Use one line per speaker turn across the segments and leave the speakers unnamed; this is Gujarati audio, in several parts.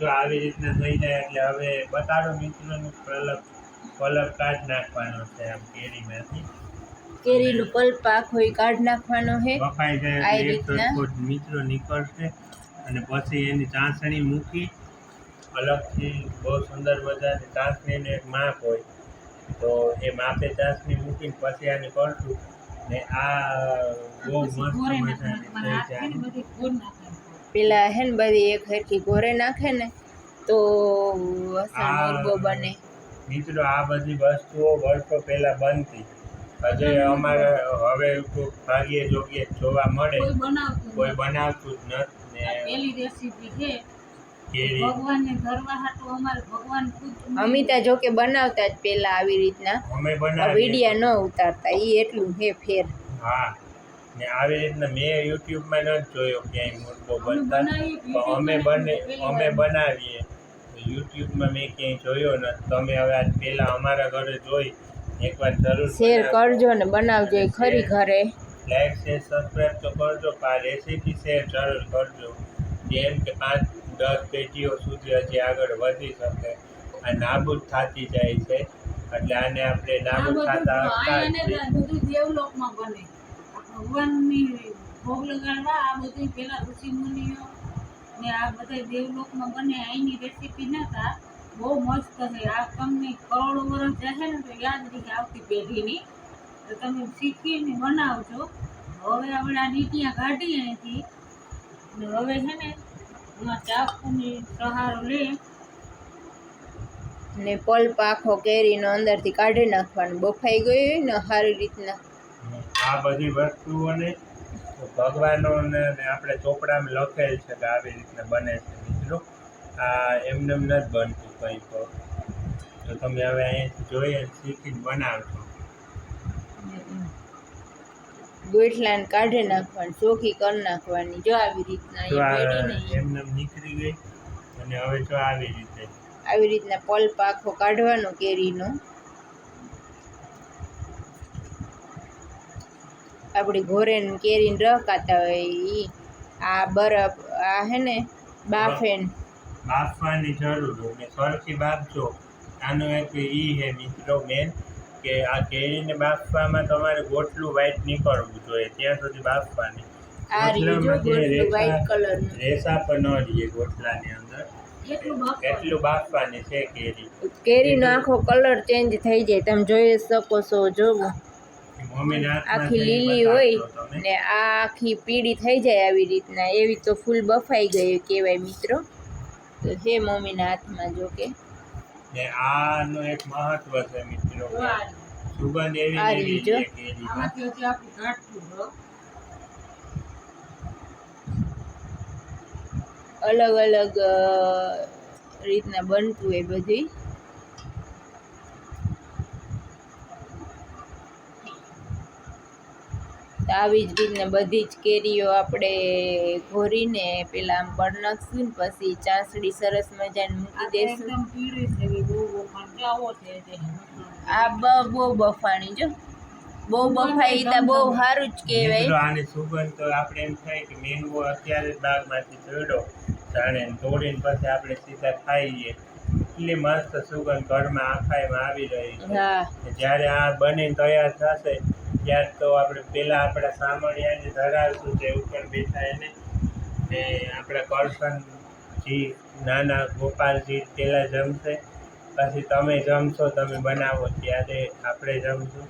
જો આવી રીતના થઈ જાય એટલે હવે બતાડો મિત્રોનું પલક પલક કાઢ નાખવાનો છે આમ કેરીમાંથી.
કેરીનું પલ્પ આખો ઈ કાઢ નાખવાનો છે.
બફાઈ જાય એટલે મિત્રો નીકળશે. અને પછી એની ચાસણી મૂકી અલગથી બહુ સુંદર મજાની ચાસણીને એક માપ હોય. તો એ માપે ચાસણી મૂકીને પછી આને કરશું. ને આ બહુ મસ્ત મજાની થઈ જાય.
પેલા હે ને બધી એક હરખી ઘોરે નાખે ને તો અસલ મુરગો બને.
મિત્રો આ બધી વસ્તુઓ વર્ષો પહેલા બનતી. હજુ અમારે હવે કોઈ ભાગ્યે જોવા મળે.
કોઈ બનાવતું
કોઈ
નથી.
બનાવતું જ નથી
રેસીપી છે.
અમિતા જો કે બનાવતા જ પેલા આવી રીતના.
અમે
વિડિયા ન ઉતારતા એ એટલું હે ફેર.
હા. ને આવી રીતના મેં યુટ્યુબમાં નથી જોયો ક્યાંય મુર્ગો બનતા. તો અમે બને અમે બનાવીએ. યુટ્યુબમાં મેં ક્યાંય જોયો નથી તમે હવે આજ પહેલાં અમારા ઘરે જોઈ. એકવાર જરૂર
શેર કરજો ને બનાવજો ખરી ઘરે.
લાઈક શેર સબસ્ક્રાઈબ તો કરજો પણ આ રેસીપી શેર જરૂર કરજો. જેમ કે પાંચ દસ પેટીઓ સુધી હજી આગળ વધી શકે. આ નાબૂદ થતી જાય છે. એટલે આને આપણે નાબૂદ થતા
ભગવાનની ભોગ લગાડવા, આ બધું પેલા ઋષિ મુનિઓ ને આ બધા દેવલોકમાં બને અહીંની રેસીપી નતા. બહુ મસ્ત છે. આ તમને કરોડો વર્ષ જશે ને તો યાદ રહી આવતી પેઢીની. તો તમે શીખીને બનાવજો. હવે આપણે આ નીટિયા કાઢી અહીંથી. ને હવે છે ને, એમાં ચાકુની સહારો લે.
ને પલ્પ આખો કેરીનો અંદરથી કાઢી નાખવાનું. બફાઈ ગયું ને સારી રીતના.
આ બધી વસ્તુઓને ભગવાનો ને ને આપણે ચોપડામાં લખેલ છે કે આવી રીતના બને છે. મિત્રો આ એમને નથી બનતું કંઈ તો. તો તમે હવે અહીંયાથી જોઈએ શીખીને બનાવજો.
ગોઠલાને કાઢી નાખવાની ચોખી કરી નાખવાની જો આવી રીતના
એમને નીકળી ગઈ અને હવે જો આવી રીતે.
આવી રીતના પલ્પ આખો કાઢવાનો કેરીનો. આપણી ઘોરેન કેરીને રકાતા હોય એ આ બરફ આ હે ને બાફેન.
બાફવાની જરૂર ને સરખી બાફજો. આનો એક ઈ હે મિત્રો મેન કે આ કેરીને બાફવામાં તમારે ગોટલું વ્હાઈટ નીકળવું જોઈએ. ત્યાં સુધી બાફવાની. રેસા- રેસા પણ ન રહીએ ગોટલાની અંદર.
એટલું બાફવાનું.
છે કેરી?
કેરીનો આખો કલર ચેન્જ થઈ જાય. તમે જોઈ શકો છો જોવો. આખી લીલી હોય ને આ આખી પીળી થઈ જાય આવી રીતના. એવી તો ફૂલ બફાઈ ગઈ કહેવાય મિત્રો. તો હે મમ્મીના હાથમાં જો કે.
ને આનો એક મહત્વ છે મિત્રો. સુગંધ એવી છે.
અલગ અલગ રીતના બનતું એ બધી તો આવી જ રીતને બધી જ કેરીઓ આપણે ઘોરીને પેલા આમ નાખશું ને પછી ચાસડી સરસ મજાની મૂકી દેશું. આ બ બહુ બફાણી જો. બહુ બફાઈ તા બહુ સારું જ કહેવાય.
આની સુગંધ તો આપણે એમ થાય કે મેંગો અત્યારે બાગમાંથી તોડ્યો જાણે ને તોડીને પછી આપણે સીધા ખાઈએ. એટલી મસ્ત સુગંધ ઘરમાં આખાઈમાં આવી રહી છે. જ્યારે આ બનીને તૈયાર થશે ત્યાર તો આપણે પહેલાં આપણા સામળિયાને ધરાવશું જે ઉપર બેઠા એને. ને આપણા કરશનજી, નાના ગોપાલજી પહેલાં જમશે. પછી તમે જમશો, તમે બનાવો, ત્યારે આપણે જમશું.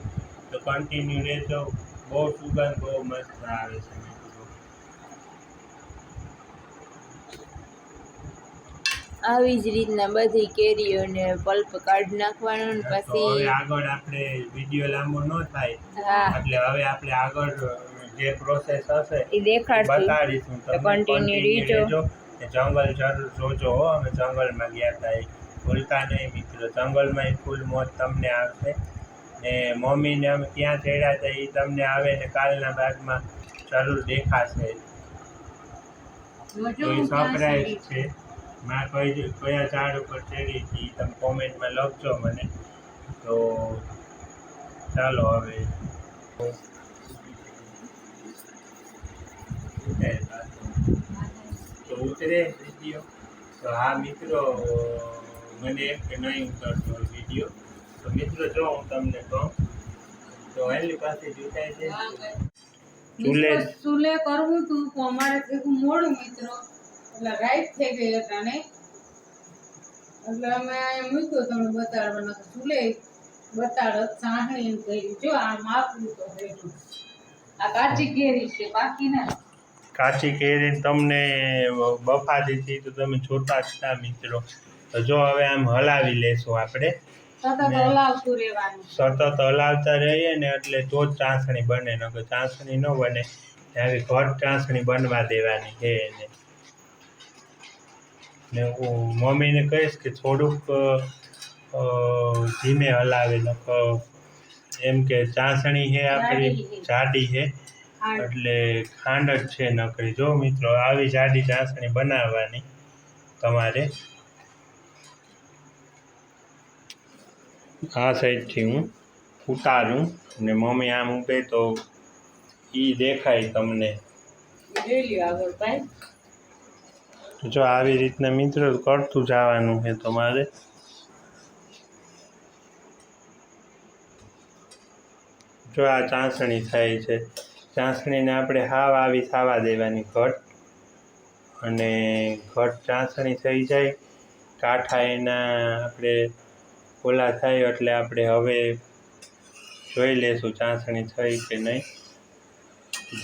તો કન્ટિન્યુ રહેજો. બહુ સુગંધ બહુ મસ્ત આવે છે.
આવી જ રીતના બધી કેરીઓને પલ્પ કાઢી નાખવાનું ને પછી
આગળ આપણે વીડિયો લાંબો ન થાય. એટલે હવે આપણે આગળ જે પ્રોસેસ હશે
એ દેખાડશું.
બતાડીશું.
રહેજો.
ને જંગલ જરૂર જોજો હો. અમે જંગલમાં ગયા હતા એ ભૂલતા નહીં મિત્રો. જંગલમાં ફૂલ મોત તમને આવશે. ને મમ્મીને અમે ક્યાં ચડ્યા હતા એ તમને આવે ને કાલના ભાગમાં જરૂર દેખાશે. તો એ સરપ્રાઈઝ છે. માં કઈ કયા ઝાડ ઉપર ચડી હતી તમે કોમેન્ટમાં લખજો મને. તો ચાલો હવે. તો ઉતરે વીડિયો. તો આ મિત્રો, મને કે નહીં ઉતરતો વીડિયો. તો મિત્રો, જો હું તમને કહું. તો એની પાસે જોતાય છે. ચૂલે
ચૂલે કરવું તું અમારે મોડું મિત્રો. એટલે રાઈટ થઈ ગઈ અટાણે એટલે અમે અહીંયા મૂક્યો તમને બતાડવાનો ચૂલે બતાડત સાંહણી એમ કરી જો આ માપવું તો આ કાચી કેરી છે બાકી ના.
કાચી કેરી તમને બફા દીધી તો તમે જોતા જ હતા મિત્રો. તો જો હવે આમ હલાવી લેશું આપણે.
સતત હલાવતું રહેવાનું.
સતત હલાવતા રહીએ ને એટલે તો જ ચાસણી બને નકર ચાસણી ન બને. આવી ઘટ ચાસણી બનવા દેવાની છે એને. ને હું મમ્મીને કહીશ કે થોડુંક ધીમે હલાવે એમ કે ચાસણી છે આપણી
જાડી છે.
એટલે ખાંડ જ છે નકરી. જો મિત્રો આવી જાડી ચાસણી બનાવવાની તમારે. આ સાઈડથી હું ઉતારું ને મમ્મી આમ ઊભે તો એ દેખાય તમને.
આગળ ભાઈ.
જો આવી રીતના મિત્રો, કરતું જવાનું છે તમારે. જો આ ચાસણી થાય છે. ચાસણીને આપણે હાવ આવી થવા દેવાની ઘટ. અને ઘટ ચાસણી થઈ જાય, કાંઠા એના આપણે ઓલા થાય એટલે આપણે હવે જોઈ લેશું ચાસણી થઈ કે નહીં.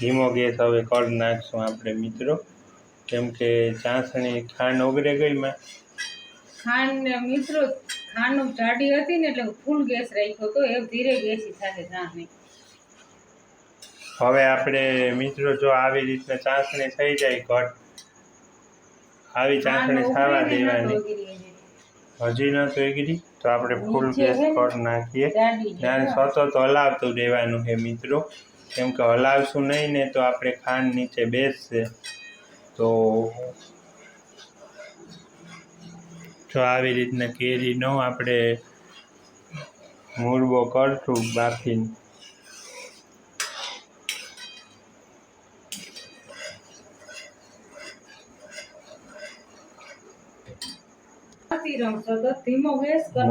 ધીમો ગેસ હવે કરી નાખશું આપણે મિત્રો. કેમ કે ચાસણી ખાંડ ઓગળે ગઈ માં.
ખાંડ મિત્રો ખાંડ જાડી હતી ને એટલે ફૂલ ગેસ રાખ્યો તો એ ધીરે ગેસી સાથે ચાસણી
હવે આપણે મિત્રો જો આવી રીતના ચાસણી થઈ જાય ઘટ આવી ચાસણી ખાવા દેવાની. હજી. ન થઈ તો આપણે ફૂલ ગેસ પર નાખીએ. ત્યારે સતત હલાવતું રહેવાનું છે મિત્રો. કેમ કે હલાવશું નહીં ને તો આપણે ખાંડ નીચે બેસશે. તો જો આવી રીતના કેરીનો આપણે મૂળવો કરશું બાફીને.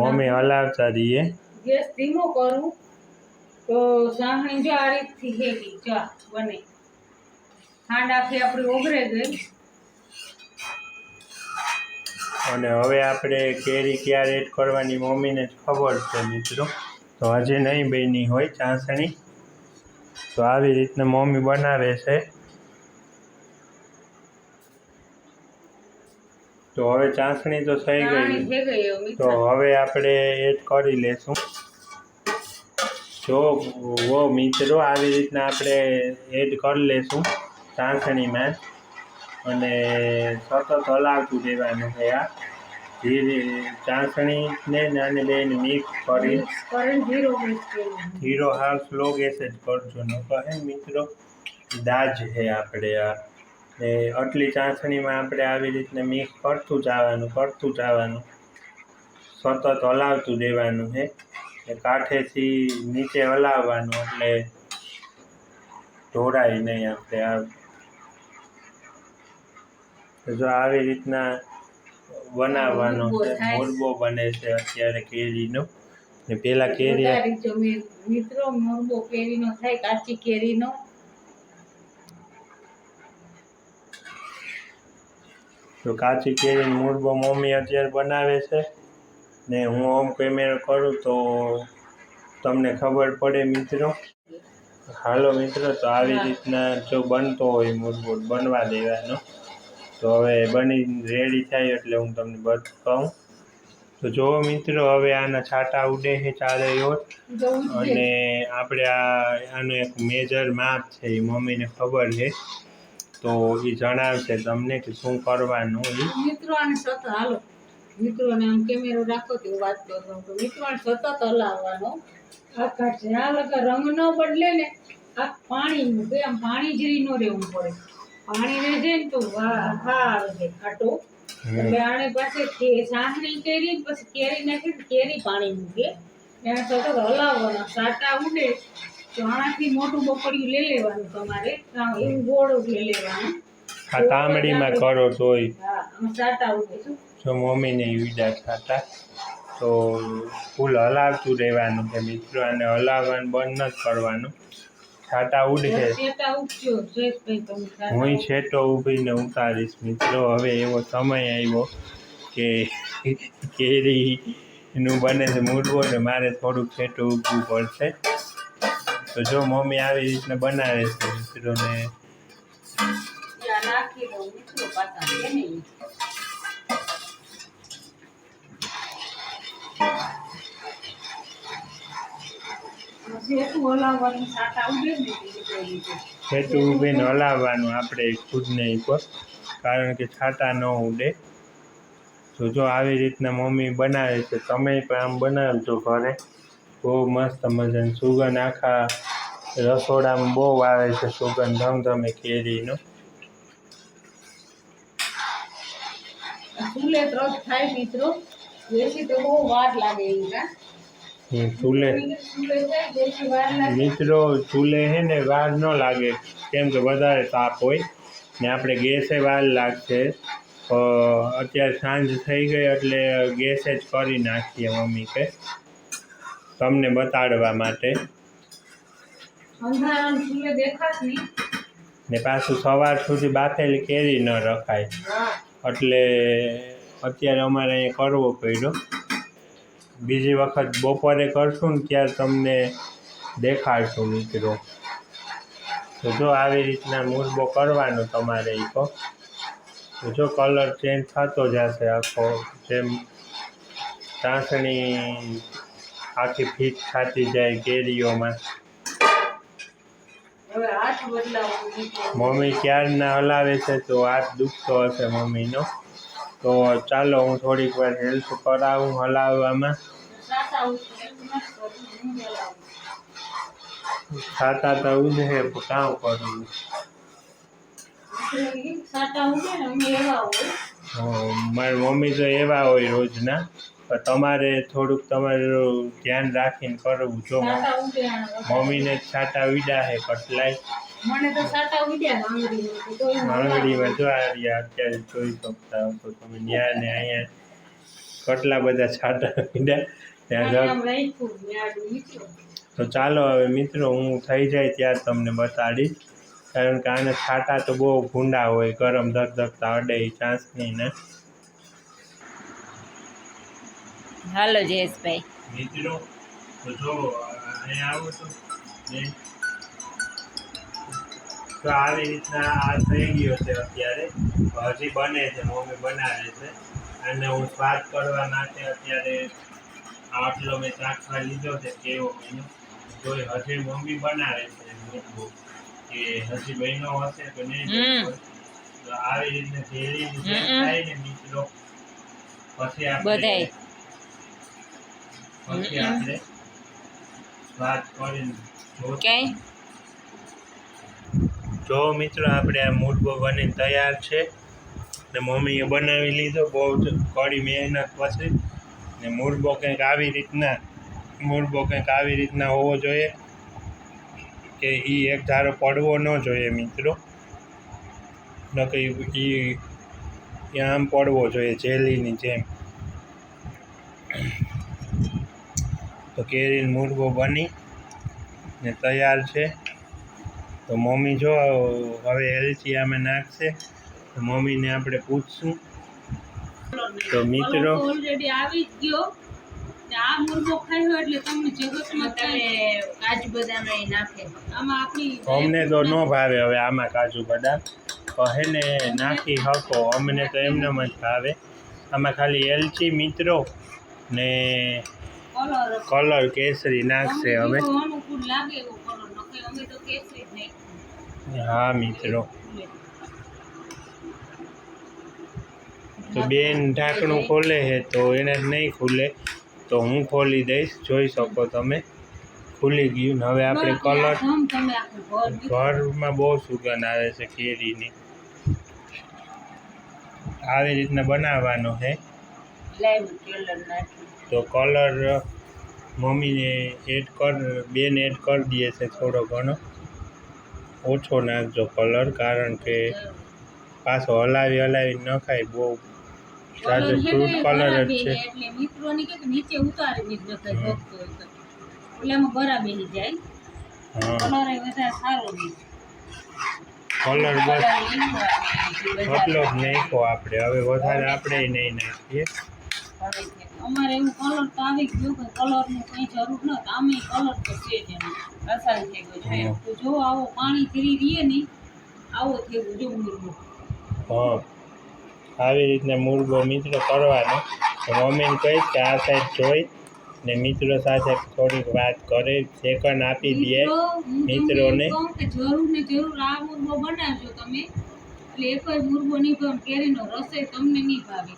મમ્મી હલાવતા રહીએ.
ગેસ ધીમો કરું તો સાહણી જો આ રીતથી હેગી જો બને. ખાંડ આખી આપણી ઓગરે ગઈ
અને હવે આપણે કેરી ક્યારે એડ કરવાની મમ્મીને જ ખબર છે મિત્રો. તો હજી નહીં બની હોય ચાસણી. તો આવી રીતના મમ્મી બનાવે છે. તો હવે ચાસણી તો થઈ ગઈ. તો હવે આપણે એડ કરી લેશું. જો મિત્રો આવી રીતના આપણે એડ કરી લેશું. ચાસણીમાં અને સતત હલાવતું રહેવાનું છે આ. ધીરે ચાસણીને નાને બેને મિક્સ કરી. ધીરો હાલ સ્લો ગેસ જ કરજો ન કહે મિત્રો? દાજ છે આપણે આ. એ આટલી ચાસણીમાં આપણે આવી રીતના મિક્સ કરતું જવાનું કરતું જવાનું સતત હલાવતું રહેવાનું છે એ કાંઠેથી નીચે હલાવવાનું એટલે ઢોળાય નહીં આપણે આ. જો આવી રીતના બનાવવાનો છે. મુરબો બને છે અત્યારે કેરીનો. ને પેલા કેરી
મિત્રો મોરબો કેરીનો થાય કાચી કેરીનો.
તો કાચી કેરી મોરબો મમ્મી અત્યારે બનાવે છે. ને હું હોમ કેમેરો કરું તો તમને ખબર પડે મિત્રો. હાલો મિત્રો તો આવી રીતના જો બનતો હોય મૂળભૂત બનવા દેવાનો. તો હવે બની રેડી થાય એટલે હું તમને કહું. તો જો મિત્રો હવે આના છાંટા ઉડે છે ચારે ઓર. અને આપણે આ આનું એક મેજર માપ છે એ મમ્મીને ખબર છે. તો એ જણાવશે તમને કે શું કરવાનું એ
મિત્રો આને સતત હાલો. મિત્રોને આમ કેમેરો રાખો તો વાત કરું તો મિત્રો સતત હલાવવાનો. આખા આ લગા રંગ ન બદલે ને આ પાણી મૂકે આમ પાણી જેવી ન રહેવું પડે. પાણી રહે છે ને તો આવે છે ખાટો. એટલે આને પાસે સાંકળી કેરી પછી કેરી નાખે ને કેરી પાણી મૂકે. એને સતત હલાવવાના સાટા ઉડે તો આનાથી મોટું બપડિયું લઈ લેવાનું તમારે. એવું ગોળ લઈ લેવાનું.
આ તાંબડીમાં કરો તોય
સાટા ઉડે
જો મમ્મીને ઈડા ખાતા તો ફૂલ હલાવતું રહેવાનું કે મિત્રો અને હલાવવાનું બંધ નથી કરવાનું. છાટા ઉડે.
સેટા ઉગજો જયેશભાઈ તમે સાટા
હું છેટો ઊભીને ઉતારીશ મિત્રો. હવે એવો સમય આવ્યો કે કેરીનું બને છે મૂળવો ને મારે થોડુંક છેટું ઊભવું પડશે. તો જો મમ્મી આવી રીતના બનાવે છે મિત્રોને.
નાખી દઉં મિત્રો પાછા છે ને હલાવવાનું
આપણે ખુદને ઉપર કારણ કે છાટા ન ઉડે. તો જો આવી રીતના મમ્મી બનાવે છે તમે પણ આમ બનાવજો ઘરે. બહુ મસ્ત મજાની સુગંધ આખા રસોડામાં બહુ આવે છે સુગંધ ધમધમે કેરીનો.
ચૂલે ત્રસ થાય મિત્રો. દેશી તો બહુ વાર લાગે
હમ, ચૂલે. મિત્રો ચૂલે છે ને વાર ન લાગે. કેમ કે વધારે તાપ હોય ને આપણે ગેસે વાર લાગશે. અત્યારે સાંજ થઈ ગઈ એટલે ગેસે જ કરી નાખીએ મમ્મી કે. તમને બતાડવા માટે. ને પાછું સવાર સુધી બાફેલી કેરી ન રખાય. એટલે અત્યારે અમારે અહીંયા કરવો પડ્યો. બીજી વખત બપોરે કરશું ને ત્યારે તમને દેખાડશું મિત્રો. તો જો આવી રીતના મુરબો કરવાનો તમારે એ તો. જો કલર ચેન્જ થતો જશે આખો જેમ ચાસણી આખી ફીટ થતી જાય કેરીઓમાં. મમ્મી ક્યારના હલાવે છે તો હાથ દુખતો હશે મમ્મીનો. તો ચાલો હું થોડીક વાર હેલ્પ કરાવું, હલાવવામાં. ખાતા તો પણ કામ કરવું મારી મમ્મી તો એવા હોય રોજના, પણ તમારે થોડુંક તમારું ધ્યાન રાખીને કરવું જો. મમ્મીને છાટા વિડા હે, કટલાય.
મને તો સાટા ઉડ્યા આંગળીમાં તો
આંગળીમાં જો આ રહ્યા અત્યારે જોઈ શકતા તો તમે ન્યા ને અહીંયા કેટલા બધા છાટા ત્યાં. તો ચાલો હવે મિત્રો હું થઈ જાય ત્યારે તમને બતાડીશ. કારણ કે આને છાટા તો બહુ ભૂંડા હોય ગરમ ધકધકતા અડે ચાન્સ નહીં ને
હાલો જયેશભાઈ.
મિત્રો તો જો અહીંયા આવો તો. ને તો આવી રીતના આ થઈ ગયો છે અત્યારે. હજી બને છે મમ્મી બનાવે છે. અને હું સ્વાદ કરવા માટે અત્યારે આટલો મેં ચાખવા લીધો છે કેવો મહિનો તો હજી મમ્મી બનાવે છે. કે હજી મહિનો હશે તો નહીં તો આવી રીતે ઝેરીની થાય ને મિત્રો પછી આપણે પછી. આપણે વાત કરીને જો-
ક્યાંય?
જો મિત્રો, આપણે આ મુરબો બનીને તૈયાર છે. ને મમ્મીએ બનાવી લીધો, બહુ જ કડી મહેનત પછી. ને મુરબો કંઈક આવી રીતના મુરબો કંઈક આવી રીતના હોવો જોઈએ કે એ એક ધારો પડવો ન જોઈએ મિત્રો. ન કે એ આમ પડવો જોઈએ, જેલીની જેમ. તો કેરીનો મુરબો બની ને તૈયાર છે. તો મમ્મી જો હવે એલચી આમે નાખશે. તો મમ્મીને આપણે પૂછશું. તો મિત્રો-
ઓલરેડી આવી જ ગયો. આ મુરગો ખાયો એટલે તમને જગતમાં
કાજુ બદામ નાખે.
આમાં આપણી
અમને તો ન ભાવે હવે આમાં કાજુ બદામ. કહે ને નાખી હકો. અમને તો એમને જ ભાવે. આમાં ખાલી એલચી મિત્રો ને
કલર
કેસરી નાખશે હવે.
લાગે
હા મિત્રો. તો બેન ઢાંકણું ખોલે છે તો એને નહીં ખુલે. તો હું ખોલી દઈશ જોઈ શકો તમે. ખુલી ગયું. હવે આપણે કલર ઘરમાં બહુ સુગંધ આવે છે કેરીની. આવી રીતના બનાવવાનો છે. તો કલર મમ્મીને એડ કર બેન એડ કરી દે છે થોડો ઘણો. ઓછો નાખજો કલર કારણ કે પાછો હલાવી હલાવી ન ખાય બહુ સાજો ફ્રૂટ કલર જ છે.
એટલે મિત્રોની કે નીચે ઉતારી દીધ નખાય ભક્તો એટલે એમાં બરા જાય. કલર એ વધારે સારો
કલર બસ એટલો જ નાખ્યો આપણે. હવે વધારે આપણે નહીં નાખીએ.
અમારે એવું કલર તો આવી ગયો કે કલરનું કંઈ જરૂર ન આમે કલર તો છે જ એનો
અસલ થઈ ગયો છે.
તો જો આવો પાણી ફરી રહીએ ને આવો થઈ ગયો જો મુરગો
હા. આવી રીતના મુરગો મિત્રો કરવાનો. મમ્મીને કહીશ કે આ સાઈડ જોઈ ને મિત્રો સાથે થોડીક વાત કરે સેકન્ડ આપી દે મિત્રોને.
જરૂર ને જરૂર આ મુરગો બનાવજો તમે. એટલે એક જ મુરગો નહીં પણ કેરીનો રસોઈ તમને નહીં ભાવે.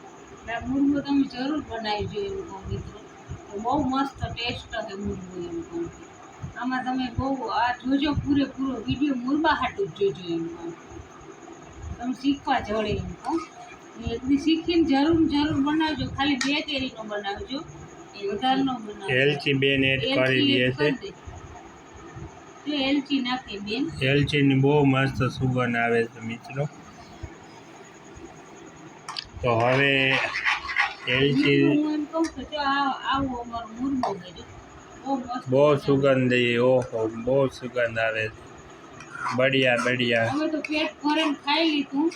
એટલે તમે જરૂર બનાવી જોઈએ એમ કહું મિત્રો. બહુ મસ્ત ટેસ્ટ છે મુરગો એમ કહું. આમાં તમે બહુ આ જોજો પૂરેપૂરો વીડિયો મુરબા હાટું જ જોજો એમ કહું. તમે શીખવા જડે એમ કહું. એકદી શીખીને જરૂર જરૂર બનાવજો. ખાલી બે કેરીનો બનાવજો. વધારનો બનાવજો.
એલચી બેન એડ કરી દે છે.
એલચી નાખે બેન.
એલચીની બહુ મસ્ત સુગંધ આવે છે મિત્રો. તો હવે એલચી.
બહુ
સુગંધ એ ઓહો બહુ સુગંધ આવે છે. બઢિયા બઢિયા.
અમે તો પેટ ભરીને ખાઈ લીધું.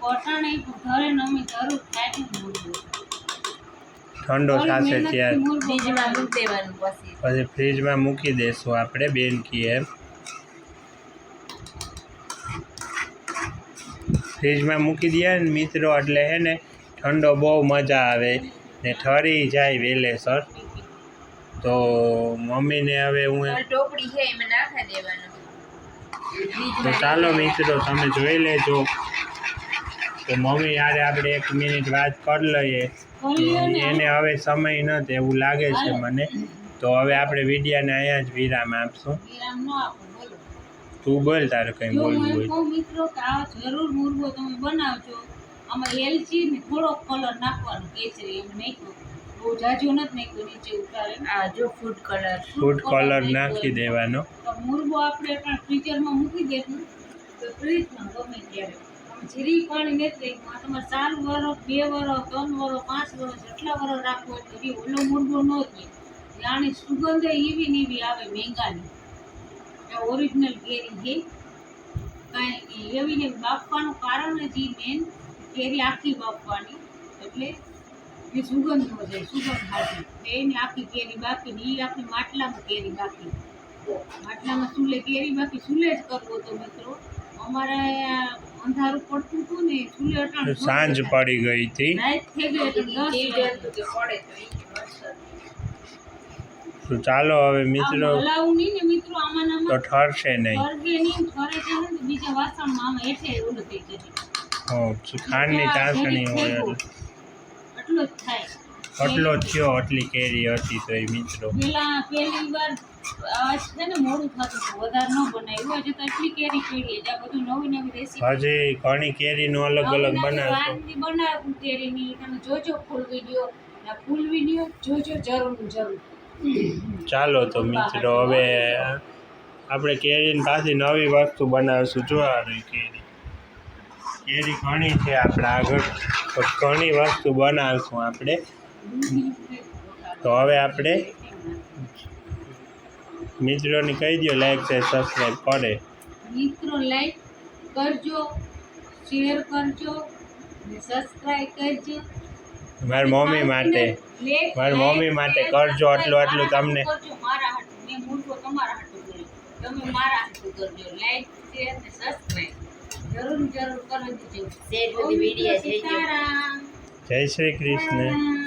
પટાણે ઘરે અમે જરૂર ખાઈ
ઠંડો થશે ત્યારે.
પછી.
ફ્રીજમાં મૂકી દેશું આપણે બેન કીએ એમ. ફ્રીજમાં મૂકી દઈએ ને મિત્રો એટલે હે ને ઠંડો બહુ મજા આવે ને ઠરી જાય વેલેસર તો મમ્મીને હવે હું
હવે ટોપડી છે એમાં નાખી દેવાનું.
તો ચાલો મિત્રો તમે જોઈ લેજો. તો મમ્મી યારે આપણે એક મિનિટ વાત કરી લઈએ. એને હવે સમય નથી એવું લાગે છે મને. તો હવે આપણે વિડીયાને અહીંયા જ વિરામ આપશું. તું બોલ તારે કંઈ બોલવું હોય.
કહું મિત્રો કે આ જરૂર મુરગો તમે બનાવજો. આમાં એલચી ને થોડો કલર નાખવાનો કેસરી એમ નાખ્યો. બહુ જાજો નથી નાખ્યો નીચે ઉતારે
આ જો ફૂડ કલર
ફૂડ કલર નાખી દેવાનો.
તો મુરગો આપણે પણ ફ્રીઝરમાં મૂકી દેશું. તો ફ્રીજમાં ગમે ત્યારે. જીરી પાણી નથી રાખ્યું આ તમારે ચાર વરસ બે વરસ ત્રણ વરસ પાંચ વરસ જેટલા વરસ રાખવો હોય તો ઓલો મુરગો ન થાય. આની સુગંધ એવી ને એવી આવે મેંગાની આ ઓરિજિનલ કેરી છે કાંઈ એવી ને બાફવાનું કારણ જ ઈ મેન કેરી આખી બાફવાની એટલે એ સુગંધ ન જાય સુગંધ હાથી એને આખી કેરી બાફીને એ આખી માટલામાં કેરી બાફી માટલામાં ચૂલે કેરી બાકી ચૂલે જ કરવો તો મિત્રો અમારે અંધારું પડતું હતું ને ચૂલે
સાંજ પડી ગઈ હતી
રાત થઈ ગઈ એટલે દસ.
પડે. તો
ચાલો હવે મિત્રો તો ઠરશે નહીં. ખાંડની ચાસણી હોય આટલો જ થયો. આટલી કેરી હતી તો એ મિત્રો.
પેલા પહેલી વાર આ છે ને મોડું થતું વધારે ન હજી
ઘણી કેરીનો અલગ અલગ
બનાવે બનાવું કેરીની. તમે જોજો ફૂલ વીડિયો. ફૂલ વીડિયો જોજો જરૂર જરૂર.
ચાલો તો મિત્રો, હવે આપણે કેરીની પાછી નવી વસ્તુ બનાવીશું. જોવાની કેરી. કેરી ઘણી છે આપણે આગળ. તો ઘણી વસ્તુ બનાવીશું આપણે. તો હવે આપણે મિત્રોને કહી દો લાઈક છે સબસ્ક્રાઈબ કરે.
મિત્રો લાઈક કરજો શેર કરજો અને સબસ્ક્રાઇબ કરજો.
મારી મમ્મી માટે. મારી મમ્મી માટે કરજો આટલું આટલું તમને.
જય
જોઈજો
સીતારામ.
જય શ્રી કૃષ્ણ.